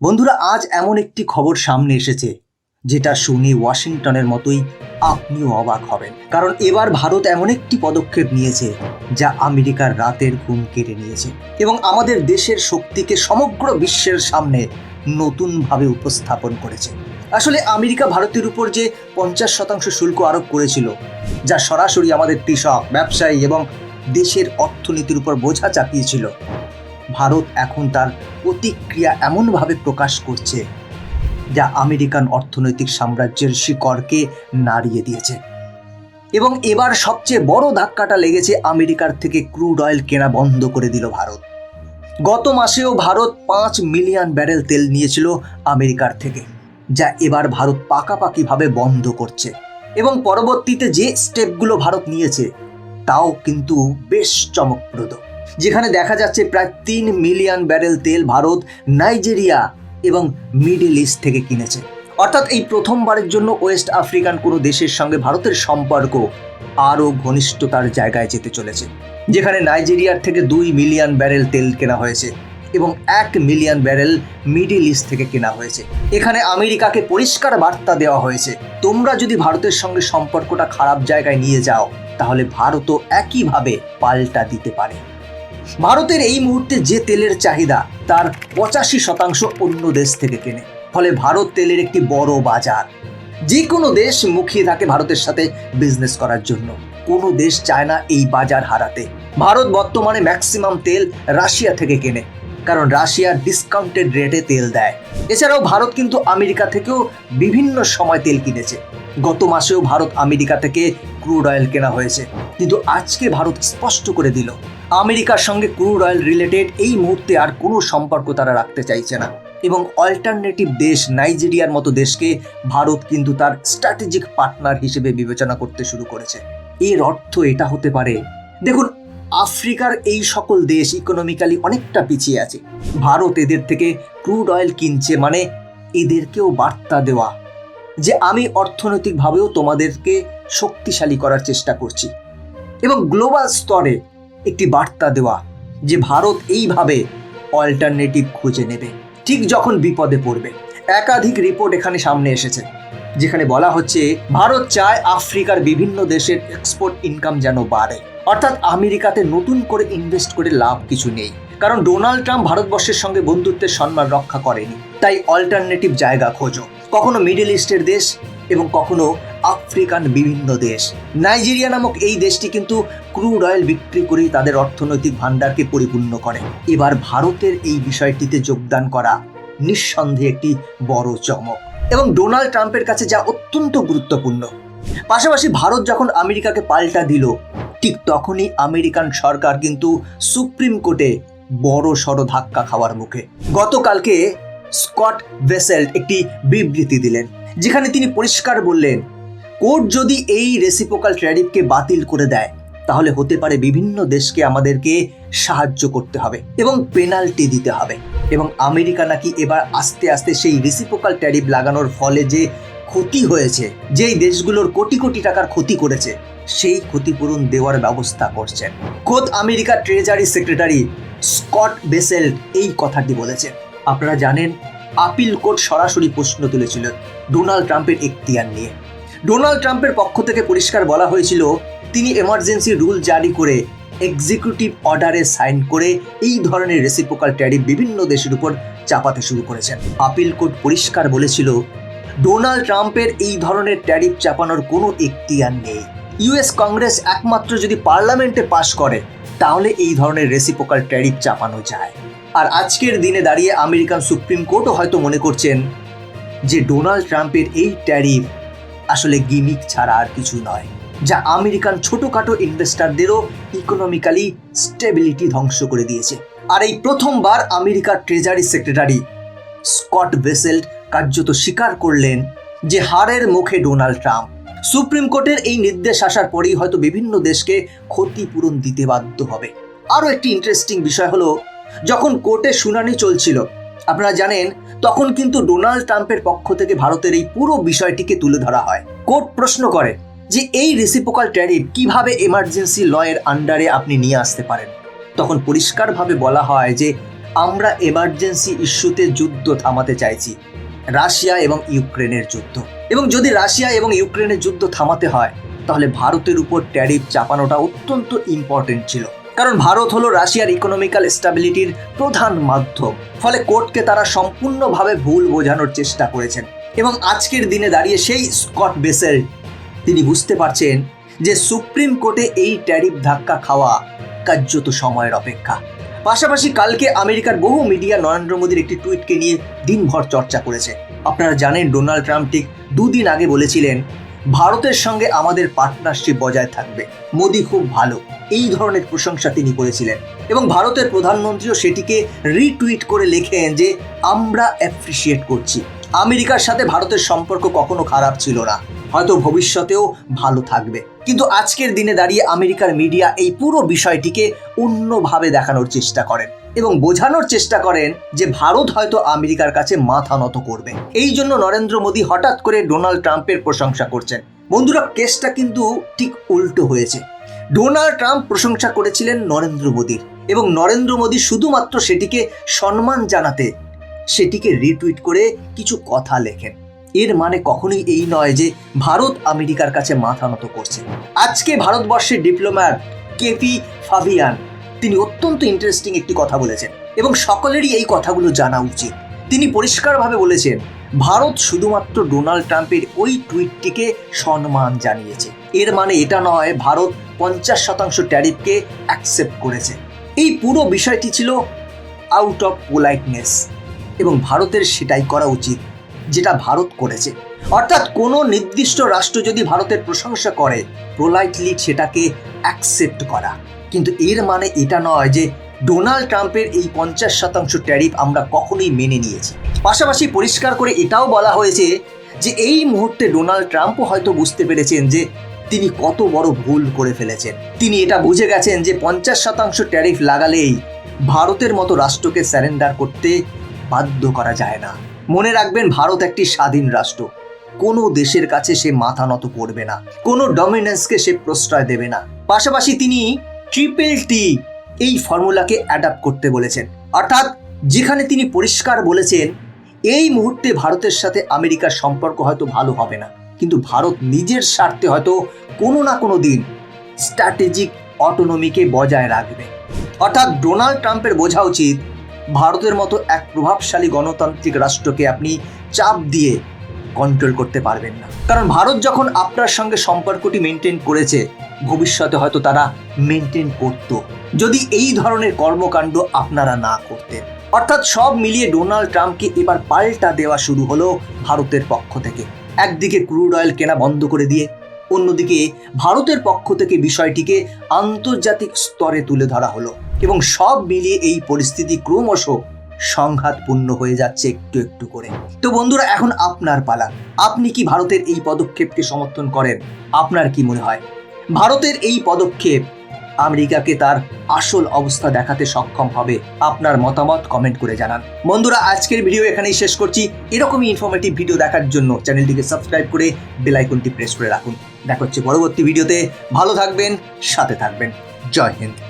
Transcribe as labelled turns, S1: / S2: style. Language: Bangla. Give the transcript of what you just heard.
S1: বন্ধুরা, আজ এমন একটি খবর সামনে এসেছে, যেটা শুনে ওয়াশিংটনের মতোই আপনিও অবাক হবেন। কারণ এবার ভারত এমন একটি পদক্ষেপ নিয়েছে, যা আমেরিকার রাতের ঘুম কেড়ে নিয়েছে এবং আমাদের দেশের শক্তিকে সমগ্র বিশ্বের সামনে নতুনভাবে উপস্থাপন করেছে। আসলে আমেরিকা ভারতের উপর যে পঞ্চাশ শতাংশ শুল্ক আরোপ করেছিল, যা সরাসরি আমাদের কৃষক, ব্যবসায়ী এবং দেশের অর্থনীতির উপর বোঝা চাপিয়েছিল ভারত এখন তার প্রতিক্রিয়া এমনভাবে প্রকাশ করছে যা আমেরিকান অর্থনৈতিক সাম্রাজ্যের শিকড়কে নাড়িয়ে দিয়েছে। এবং এবার সবচেয়ে বড় ধাক্কাটা লেগেছে আমেরিকার থেকে ক্রুড অয়েল কেনা বন্ধ করে দিল ভারত। গত মাসেও ভারত পাঁচ মিলিয়ন ব্যারেল তেল নিয়েছিল আমেরিকার থেকে, যা এবার ভারত পাকাপাকিভাবে বন্ধ করছে। এবং পরবর্তীতে যে স্টেপগুলো ভারত নিয়েছে, তাও কিন্তু বেশ চমকপ্রদ। যেখানে দেখা যাচ্ছে প্রায় তিন মিলিয়ন ব্যারেল তেল ভারত, নাইজেরিয়া এবং মিডল ইস্ট থেকে কিনেছে। অর্থাৎ এই প্রথমবারের জন্য ওয়েস্ট আফ্রিকান কোনো দেশের সঙ্গে ভারতের সম্পর্ক আরও ঘনিষ্ঠতার জায়গায় যেতে চলেছে, যেখানে নাইজেরিয়ার থেকে দুই মিলিয়ন ব্যারেল তেল কেনা হয়েছে এবং এক মিলিয়ন ব্যারেল মিডল ইস্ট থেকে কেনা হয়েছে। এখানে আমেরিকাকে পরিষ্কার বার্তা দেওয়া হয়েছে, তোমরা যদি ভারতের সঙ্গে সম্পর্কটা খারাপ জায়গায় নিয়ে যাও, তাহলে ভারতও একইভাবে পাল্টা দিতে পারে। ভারতের এই মুহূর্তে যে তেলের চাহিদা, তার পঁচাশি শতাংশ অন্য দেশ থেকে কেনে। ফলে ভারত তেলের একটি বড় বাজার। যে কোনো দেশ মুখিয়ে থাকে ভারতের সাথে বিজনেস করার জন্য। কোনো দেশ চায় না এই বাজার হারাতে। ভারত বর্তমানে ম্যাক্সিমাম তেল রাশিয়া থেকে কেনে। কারণ রাশিয়া ডিসকাউন্টেড রেটে তেল দেয়। এছাড়াও ভারত কিন্তু আমেরিকা থেকেও বিভিন্ন সময় তেল কিনেছে। গত মাসেও ভারত আমেরিকা থেকে ক্রুড অয়েল কেনা হয়েছে। কিন্তু আজকে ভারত স্পষ্ট করে দিল আমেরিকার সঙ্গে ক্রুড অয়েল রিলেটেড এই মুহূর্তে আর কোনো সম্পর্ক তারা রাখতে চাইছে না। এবং অল্টারনেটিভ দেশ নাইজেরিয়ার মতো দেশকে ভারত কিন্তু তার স্ট্র্যাটেজিক পার্টনার হিসেবে বিবেচনা করতে শুরু করেছে। এর অর্থ এটা হতে পারে, দেখুন, আফ্রিকার এই সকল দেশ ইকোনমিক্যালি অনেকটা পিছিয়ে আছে। ভারত এদের থেকে ক্রুড অয়েল কিনছে মানে এদেরকেও বার্তা দেওয়া, যে আমি অর্থনৈতিকভাবেও তোমাদেরকে শক্তিশালী করার চেষ্টা করছি। এবং গ্লোবাল স্তরে একটি বার্তা দেওয়া যে ভারত এইভাবে অল্টারনেটিভ খুঁজে নেবে, ঠিক যখন বিপদে পড়বে। একাধিক রিপোর্ট এখানে সামনে এসেছে, যেখানে বলা হচ্ছে, ভারত চায় আফ্রিকার বিভিন্ন দেশের এক্সপোর্ট ইনকাম যেন বাড়ে। অর্থাৎ আমেরিকাতে নতুন করে ইনভেস্ট করে লাভ কিছু নেই। কারণ ডোনাল্ড ট্রাম্প ভারতবর্ষের সঙ্গে বন্ধুত্বের সম্মান রক্ষা করেনি। তাই অল্টারনেটিভ জায়গা খোঁজো। কখনো মিডল ইস্টের দেশ এবং কখনো আফ্রিকান বিভিন্ন দেশ। নাইজেরিয়া নামক এই দেশটি কিন্তু ক্রুড অয়েল বিক্রি করেই তাদের অর্থনৈতিক ভাণ্ডারকে পরিপূর্ণ করে। এবার ভারতের এই বিষয়টিতে যোগদান করা নিঃসন্দেহে একটি বড় চমক। এবং ডোনাল্ড ট্রাম্পের কাছে যা অত্যন্ত গুরুত্বপূর্ণ। পাশাপাশি ভারত যখন আমেরিকাকে পাল্টা দিল, ঠিক তখনই আমেরিকান সরকার কিন্তু সুপ্রিম কোর্টে বড় সড় ধাক্কা খাওয়ার মুখে। গতকালকে স্কট ভেসেল্ট একটি বিবৃতি দিলেন। যেখানে তিনি পরিষ্কার বললেন, কোর্ট যদি এই রেসিপোকাল ট্যারিফকে বাতিল করে দেয়, তাহলে হতে পারে বিভিন্ন দেশকে আমাদেরকে সাহায্য করতে হবে এবং পেনাল্টি দিতে হবে। এবং আমেরিকা নাকি এবার আস্তে আস্তে সেই রেসিপোকাল ট্যারিফ লাগানোর ফলে যে ক্ষতি হয়েছে, যেই দেশগুলোর কোটি কোটি টাকার ক্ষতি করেছে, সেই ক্ষতিপূরণ দেওয়ার ব্যবস্থা করছেন। খোদ আমেরিকার ট্রেজারি সেক্রেটারি স্কট বেসেল এই কথাটি বলেছেন। আপনারা জানেন আপিল কোর্ট সরাসরি প্রশ্ন তুলেছিল ডোনাল্ড ট্রাম্পের এখতিয়ার নিয়ে। ডোনাল্ড ট্রাম্পের পক্ষ থেকে পরিষ্কার বলা হয়েছিল, তিনি এমার্জেন্সি রুল জারি করে এক্সিকিউটিভ অর্ডারে সাইন করে এই ধরনের রেসিপোকাল ট্যারিফ বিভিন্ন দেশের উপর চাপাতে শুরু করেছেন। আপিল কোর্ট পরিষ্কার বলেছিল, ডোনাল্ড ট্রাম্পের এই ধরনের ট্যারিফ চাপানোর কোনো এখতিয়ার নেই। ইউএস কংগ্রেস একমাত্র যদি পার্লামেন্টে পাশ করে, তাহলে এই ধরনের রেসিপোকাল ট্যারিফ চাপানো যায়। আর আজকের দিনে দাঁড়িয়ে আমেরিকান সুপ্রিম কোর্টও হয়তো মনে করছেন যে ডোনাল্ড ট্রাম্পের এই ট্যারিফ আসলে গিমিক ছাড়া আর কিছু নয়, যা আমেরিকান ছোটোখাটো ইনভেস্টারদেরও ইকোনমিক্যালি স্টেবিলিটি ধ্বংস করে দিয়েছে। আর এই প্রথমবার আমেরিকার ট্রেজারি সেক্রেটারি স্কট বেসেল্ট কার্যত স্বীকার করলেন যে হারের মুখে ডোনাল্ড ট্রাম্প সুপ্রিম কোর্টের এই নির্দেশ আসার পরেই হয়তো বিভিন্ন দেশকে ক্ষতিপূরণ দিতে বাধ্য হবে। আরও একটি ইন্টারেস্টিং বিষয় হলো, যখন কোর্টে শুনানি চলছিল, আপনারা জানেন, তখন কিন্তু ডোনাল্ড ট্রাম্পের পক্ষ থেকে ভারতের এই পুরো বিষয়টিকে তুলে ধরা হয়। কোর্ট প্রশ্ন করে যে, এই রেসিপোকাল ট্যারিফ কীভাবে এমার্জেন্সি লয়ের আন্ডারে আপনি নিয়ে আসতে পারেন? তখন পরিষ্কারভাবে বলা হয় যে, আমরা এমার্জেন্সি ইস্যুতে যুদ্ধ থামাতে চাইছি। রাশিয়া এবং ইউক্রেনের যুদ্ধ। এবং যদি রাশিয়া এবং ইউক্রেনের যুদ্ধ থামাতে হয়, তাহলে ভারতের উপর ট্যারিফ চাপানোটা অত্যন্ত ইম্পর্টেন্ট ছিল। কারণ ভারত হলো রাশিয়ার ইকোনমিক্যাল স্ট্যাবিলিটির প্রধান মাধ্যম। ফলে কোর্টকে তারা সম্পূর্ণভাবে ভুল বোঝানোর চেষ্টা করেছেন। এবং আজকের দিনে দাঁড়িয়ে সেই স্কট বেসেল, তিনি বুঝতে পারছেন যে সুপ্রিম কোর্টে এই ট্যারিফ ধাক্কা খাওয়া কার্যত সময়ের অপেক্ষা। পাশাপাশি কালকে আমেরিকার বহু মিডিয়া নরেন্দ্র মোদীর একটি টুইটকে নিয়ে দিনভর চর্চা করেছে। আপনারা জানেন, ডোনাল্ড ট্রাম্প ঠিক দুদিন আগে বলেছিলেন, ভারতের সঙ্গে আমাদের পার্টনারশিপ বজায় থাকবে। মোদী খুব ভালো। এই ধরনের প্রশংসা তিনি করেছিলেন। এবং ভারতের প্রধানমন্ত্রীও সেটিকে রিটুইট করে লেখেন যে, আমরা অ্যাপ্রিসিয়েট করছি। আমেরিকার সাথে ভারতের সম্পর্ক কখনো খারাপ ছিল না। হয়তো ভবিষ্যতেও ভালো থাকবে। কিন্তু আজকের দিনে দাঁড়িয়ে আমেরিকার মিডিয়া এই পুরো বিষয়টিকে অন্যভাবে দেখানোর চেষ্টা করেন এবং বোঝানোর চেষ্টা করেন যে ভারত হয়তো আমেরিকার কাছে মাথা নত করবে। এই জন্য নরেন্দ্র মোদী হঠাৎ করে ডোনাল্ড ট্রাম্পের প্রশংসা করছেন। বন্ধুরা, কেসটা কিন্তু ঠিক উল্টো হয়েছে। ডোনাল্ড ট্রাম্প প্রশংসা করেছিলেন নরেন্দ্র মোদীর এবং নরেন্দ্র মোদী শুধুমাত্র সেটিকে সম্মান জানাতে, সেটিকে রিটুইট করে কিছু কথা লেখেন। এর মানে কখনোই এই নয় যে ভারত আমেরিকার কাছে মাথা নত করছে। আজকে ভারতবর্ষের ডিপ্লোম্যাট কেপি ফাভিয়ান তিনি অত্যন্ত ইন্টারেস্টিং একটি কথা বলেছেন এবং সকলেরই এই কথাগুলো জানা উচিত। তিনি পরিষ্কারভাবে বলেছেন, ভারত শুধুমাত্র ডোনাল্ড ট্রাম্পের ওই টুইটটিকে সম্মান জানিয়েছে। এর মানে এটা নয়, ভারত পঞ্চাশ শতাংশ ট্যারিফকে অ্যাকসেপ্ট করেছে। এই পুরো বিষয়টি ছিল আউট অফ পোলাইটনেস এবং ভারতের সেটাই করা উচিত। যেটা ভারত করেছে। অর্থাৎ কোনো নির্দিষ্ট রাষ্ট্র যদি ভারতের প্রশংসা করে প্রোলাইটলি সেটাকে অ্যাকসেপ্ট করা। কিন্তু এর মানে এটা নয় যে ডোনাল্ড ট্রাম্পের এই পঞ্চাশ শতাংশ ট্যারিফ আমরা কখনোই মেনে নিয়েছি। পাশাপাশি পরিষ্কার করে এটাও বলা হয়েছে যে এই মুহূর্তে ডোনাল্ড ট্রাম্পও হয়তো বুঝতে পেরেছেন যে তিনি কত বড় ভুল করে ফেলেছেন। তিনি এটা বুঝে গেছেন যে পঞ্চাশ শতাংশ ট্যারিফ লাগালেই ভারতের মতো রাষ্ট্রকে স্যারেন্ডার করতে বাধ্য করা যায় না। মনে রাখবেন, ভারত একটি স্বাধীন রাষ্ট্র। কোনো দেশের কাছে সে মাথা নত করবে না। কোনো ডমিনেন্সকে সে প্রশ্রয় দেবে না। পাশাপাশি তিনি ট্রিপল টি এই ফর্মুলাকে অ্যাডাপ্ট করতে বলেছেন। অর্থাৎ যেখানে তিনি পরিষ্কার বলেছেন, এই মুহূর্তে ভারতের সাথে আমেরিকার সম্পর্ক হয়তো ভালো হবে না। কিন্তু ভারত নিজের স্বার্থে হয়তো কোনো না কোনো দিন স্ট্র্যাটেজিক অটোনমিকে বজায় রাখবে। অর্থাৎ ডোনাল্ড ট্রাম্পের বোঝা উচিত ভারতের মতো এক প্রভাবশালী গণতান্ত্রিক রাষ্ট্রকে আপনি চাপ দিয়ে কন্ট্রোল করতে পারবেন না। কারণ ভারত যখন আপনার সঙ্গে সম্পর্কটি মেনটেন করেছে, ভবিষ্যতে হয়তো তারা মেনটেন করত। যদি এই ধরনের কর্মকাণ্ড আপনারা না করতেন। অর্থাৎ সব মিলিয়ে ডোনাল্ড ট্রাম্পকে এবার পাল্টা দেওয়া শুরু হলো ভারতের পক্ষ থেকে। একদিকে ক্রুড অয়েল কেনা বন্ধ করে দিয়ে, অন্যদিকে ভারতের পক্ষ থেকে বিষয়টিকে আন্তর্জাতিক স্তরে তুলে ধরা হলো। এবং সব মিলিয়ে এই পরিস্থিতি ক্রমশ সংঘাতপূর্ণ হয়ে যাচ্ছে একটু একটু করে। তো বন্ধুরা, এখন আপনার পালা। আপনি কি ভারতের এই পদক্ষেপকে সমর্থন করেন? আপনার কি মনে হয়? ভারতের এই পদক্ষেপ আমেরিকাকে তার আসল অবস্থা দেখাতে সক্ষম হবে। আপনার মতামত কমেন্ট করে জানান। বন্ধুরা, আজকের ভিডিও এখানেই শেষ করছি। এরকমই ইনফরমেটিভ ভিডিও দেখার জন্য চ্যানেলটিকে সাবস্ক্রাইব করে বেল আইকনটি প্রেস করে রাখুন। দেখা হচ্ছে পরবর্তী ভিডিওতে ভালো থাকবেন, সাথে থাকবেন। জয় হিন্দ।